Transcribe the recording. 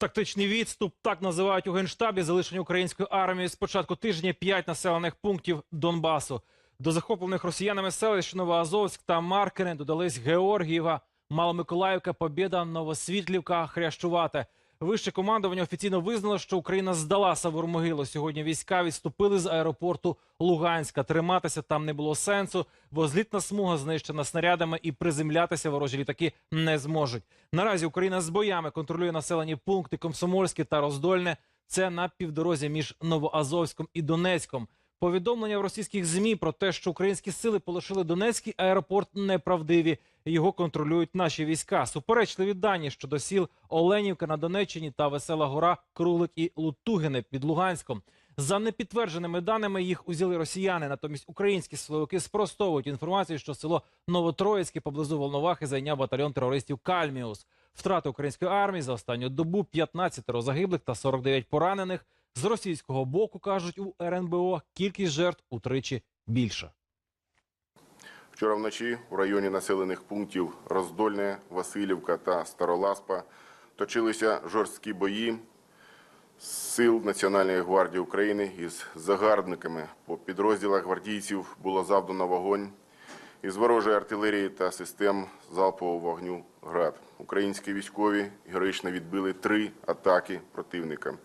Тактичний відступ так називають у генштабі залишення української армії з початку тижня п'ять населених пунктів Донбасу. До захоплених росіянами селищ Новоазовськ та Маркине додались Георгієва, Маломиколаївка, Побєда, Новосвітлівка, Хрящувате. Вище командування офіційно визнало, що Україна здала Савур-Могилу. Сьогодні війська відступили з аеропорту Луганська. Триматися там не було сенсу, бо злітна смуга знищена снарядами і приземлятися ворожі літаки не зможуть. Наразі Україна з боями контролює населені пункти Комсомольське та Роздольне. Це на півдорозі між Новоазовськом і Донецьком. Повідомлення в російських змі про те, що українські сили полишили Донецький аеропорт, неправдиві. Його контролюють наші війська. Суперечливі дані щодо сіл Оленівка на Донеччині та Весела Гора, Крулик і Лутугине під Луганськом. За непідтвердженими даними їх узяли росіяни. Натомість українські силовики спростовують інформацію, що село Новотроїцьке поблизу Волновахи зайняв батальйон терористів Кальміус. Втрати української армії за останню добу 15 загиблих та 49 поранених. З російського боку кажуть у РНБО кількість жертв утричі більша. Вчора вночі у районі населених пунктів Роздольне, Васильівка та Староласпа точилися жорсткі бої сил Національної гвардії України із загарбниками. По підрозділах гвардійців було завдано вогонь із ворожої артилерії та систем залпового вогню «Град». Українські військові героїчно відбили три атаки противника.